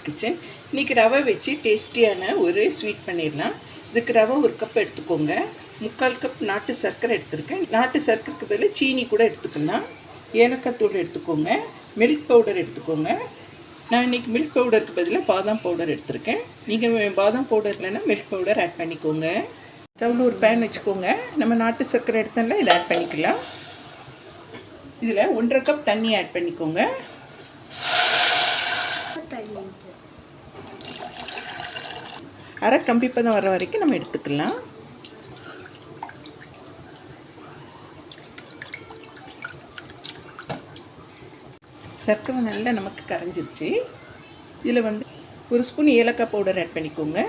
Kitchen இன்றைக்கி ரவை வச்சு டேஸ்டியான ஒரு ஸ்வீட் பண்ணிடலாம். இதுக்கு ரவை ஒரு கப் எடுத்துக்கோங்க. முக்கால் கப் நாட்டு சர்க்கரை எடுத்திருக்கேன். நாட்டு சர்க்கரைக்கு பதில் சீனி கூட எடுத்துக்கலாம். ஏலக்காய் தூள் எடுத்துக்கோங்க. மில்க் பவுடர் எடுத்துக்கோங்க. நான் இன்றைக்கி மில்க் பவுடருக்கு பதிலாக பாதாம் பவுடர் எடுத்திருக்கேன். நீங்கள் பாதாம் பவுடர் இல்லைன்னா மில்க் பவுடர் ஆட் பண்ணிக்கோங்க. ஸ்டவ்வில் ஒரு பேன் வச்சுக்கோங்க. நம்ம நாட்டு சர்க்கரை எடுத்தோம்னா இதை ஆட் பண்ணிக்கலாம். இதில் ஒன்றரை கப் தண்ணி ஆட் பண்ணிக்கோங்க. அரை கம்பி பதம் வர வரைக்கும் நம்ம எடுத்துக்கலாம். சர்க்கரை நல்லா நமக்கு கரைஞ்சிருச்சு. இதில் வந்து ஒரு ஸ்பூன் ஏலக்காய் பவுடர் ஆட் பண்ணிக்கோங்க.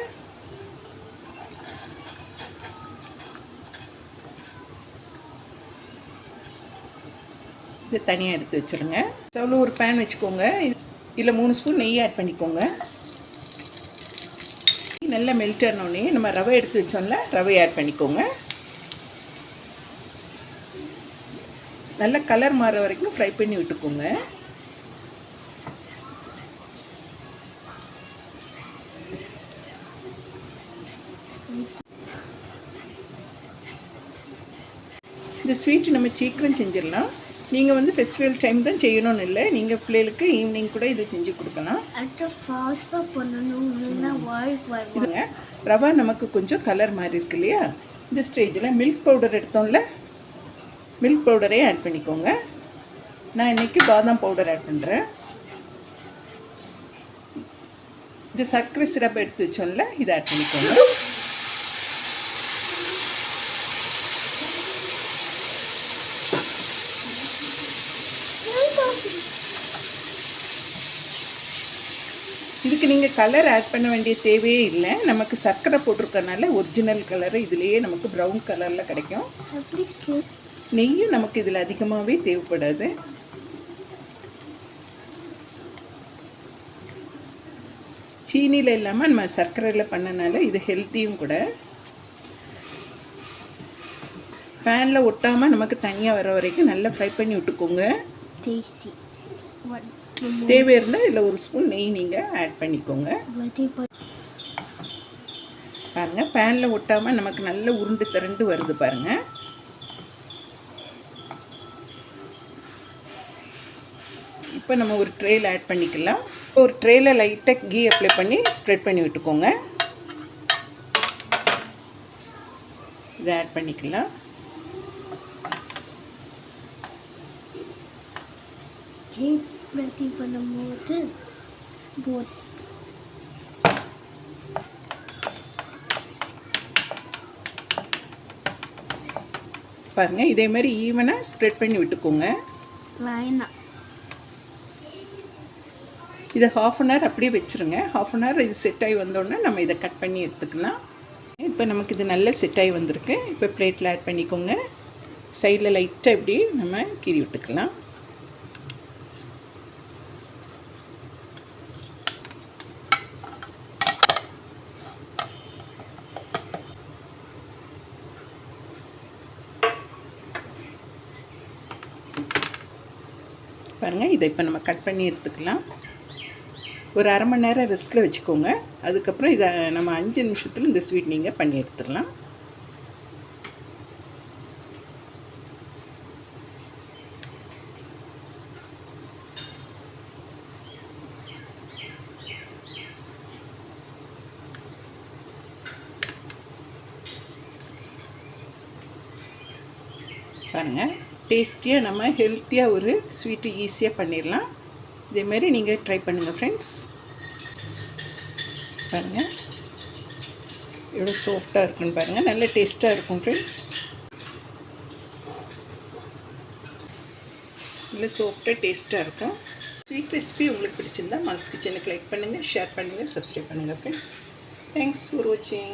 இதை தனியாக எடுத்து வச்சுருங்க. ஸ்டவ்வில் ஒரு பேன் வச்சுக்கோங்க. இதில் மூணு ஸ்பூன் நெய் ஆட் பண்ணிக்கோங்க. நல்லா மெல்ட் ஆனோடனே நம்ம ரவை எடுத்து வச்சோம்ல ரவை ஆட் பண்ணிக்கோங்க. நல்ல கலர் மாற வரைக்கும் ஃப்ரை பண்ணி விட்டுக்கோங்க. இந்த ஸ்வீட்டு நம்ம சீக்கிரம் செஞ்சிடலாம். நீங்கள் வந்து ஃபெஸ்டிவல் டைம் தான் செய்யணும்னு இல்லை. நீங்கள் பிள்ளைகளுக்கு ஈவினிங் கூட இதை செஞ்சு கொடுக்கலாம். இதுங்க ரவா நமக்கு கொஞ்சம் கலர் மாதிரி இருக்கு இல்லையா? இந்த ஸ்டேஜில் மில்க் பவுடர் எடுத்தோம்ல? மில்க் பவுடரே ஆட் பண்ணிக்கோங்க. நான் இன்றைக்கி பாதாம் பவுடர் ஆட் பண்ணுறேன் இது சர்க்கரை சிரப் எடுத்து வச்சோம்ல இதை ஆட் பண்ணிக்கோங்க. இதுக்கு நீங்கள் கலர் ஆட் பண்ண வேண்டிய தேவையே இல்லை. நமக்கு சர்க்கரை போட்டிருக்கனால ஒரிஜினல் கலரு இதுலேயே நமக்கு ப்ரௌன் கலரில் கிடைக்கும். நெய்யும் நமக்கு இதில் அதிகமாகவே தேவைப்படாது. சீனியில் இல்லாமல் நம்ம சர்க்கரையில் பண்ணனால இது ஹெல்த்தியும் கூட. பேனில் ஒட்டாமல் நமக்கு தனியாக வர வரைக்கும் நல்லா ஃப்ரை பண்ணி விட்டுக்கோங்க. தேசி. தேவை இருந்தால் இதில் ஒரு ஸ்பூன் நெய் நீங்கள் ஆட் பண்ணிக்கோங்க. பாருங்கள் பேனில் ஒட்டாமல் நமக்கு நல்ல உருண்டு திரண்டு வருது பாருங்கள் இப்போ நம்ம ஒரு ட்ரேயில் ஆட் பண்ணிக்கலாம். ஒரு ட்ரேயில் லைட்டாக கீ அப்ளை பண்ணி ஸ்ப்ரெட் பண்ணி விட்டுக்கோங்க. இதை ஆட் பண்ணிக்கலாம். கேக் ரெடி பண்ணும்போது போட் பாருங்கள் இதே மாதிரி ஈவனாக ஸ்ப்ரெட் பண்ணி விட்டுக்கோங்க. லைனா இதை ஹாஃப் அன் ஹவர் அப்படியே வச்சுருங்க. ஹாஃப் அன் ஹவர் இது செட் ஆகி வந்தோடனே நம்ம இதை கட் பண்ணி எடுத்துக்கலாம். இப்போ நமக்கு இது நல்ல செட் ஆகி வந்திருக்கு. இப்போ பிளேட்டில் ஆட் பண்ணிக்கோங்க. சைடில் லைட்டாக இப்படி நம்ம கீறி விட்டுக்கலாம். பாருங்கள் இதை இப்போ நம்ம கட் பண்ணி எடுத்துக்கலாம். ஒரு அரை மணி நேரம் ரெஸ்ட்டில் வச்சுக்கோங்க. அதுக்கப்புறம் இதை நம்ம அஞ்சு நிமிஷத்தில் இந்த ஸ்வீட் நீங்கள் பண்ணி எடுத்துடலாம். பாருங்கள் டேஸ்டியாக நம்ம ஹெல்த்தியாக ஒரு ஸ்வீட்டு ஈஸியாக பண்ணிடலாம் இதேமாரி நீங்கள் ட்ரை பண்ணுங்கள் ஃப்ரெண்ட்ஸ் பாருங்கள் எவ்வளோ சாஃப்டாக இருக்குன்னு பாருங்கள் நல்ல டேஸ்ட்டாக இருக்கும் ஃப்ரெண்ட்ஸ் நல்ல சாஃப்டாக டேஸ்ட்டாக இருக்கும். ஸ்வீட் ரெசிபி உங்களுக்கு பிடிச்சிருந்தா மால்ஸ் கிச்சனுக்கு லைக் பண்ணுங்கள் ஷேர் பண்ணுங்கள் சப்ஸ்கிரைப் பண்ணுங்கள் ஃப்ரெண்ட்ஸ் தேங்க்ஸ் ஃபார் வாட்சிங்